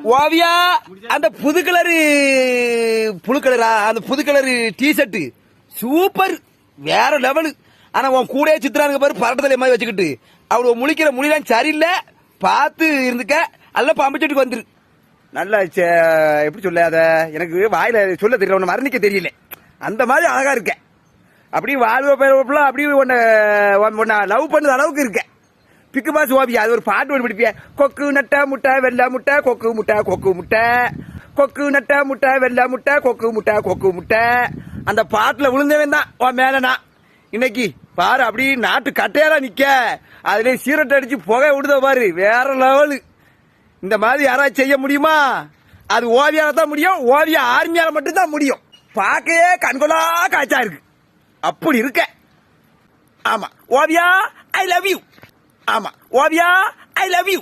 ஓவியா அந்த புது கலரு புழு கலரா? அந்த புது கலரு டிஷர்ட் சூப்பர் வேற லெவலு ஆனா உன் கூடயே சித்திரானுங்க பாரு பரட்டத்தலை மாதிரி வச்சுக்கிட்டு. அவள முழிக்கிற மொழிலாம் சரியில்லை. பார்த்து இருந்துக்க. நல்லா பம்பிச்சுட்டு வந்துரு. நல்லா சே- எப்படி சொல்ல அத எனக்கு வாயில சொல்ல தெரியல. உன்னை மறந்துக்க தெரியல. அந்த மாதிரி அழகா இருக்க. அப்படி வாழ்வ அப்படியே அப்படி உன்னை உன்னை லவ் பண்ணது அளவுக்கு இருக்கேன் பிக்கு பாஸ் ஓவியா அது ஒரு பாட்டு ஒன்று பிடிப்பியா? கொக்கு நட்டா முட்டை வெள்ளை முட்டை கொக்கு முட்டை கொக்கு முட்டை. கொக்கு நட்டா முட்டை வெள்ளை முட்டை கொக்கு முட்டை கொக்கு முட்டை. அந்த பாட்டில் விழுந்தவன் தான் உன் மேலனா நான். இன்னைக்கு பாரு அப்படி நாட்டு கட்டையாரா நிக்க. அதுல சீரட்டை அடிச்சு புகை விடுத பாரு வேற லெவலு. இந்த மாதிரி யாராவது செய்ய முடியுமா? அது ஓவியால தான் முடியும் ஓவிய ஆர்மியால மட்டும்தான் முடியும். பார்க்கவே கண்கொள்ளா காய்ச்சா இருக்கு. அப்படி இருக்க. ஆமா. ஓவியா ஐ லவ் யூ ஆமா ஓவியா ஐ லவ் யூ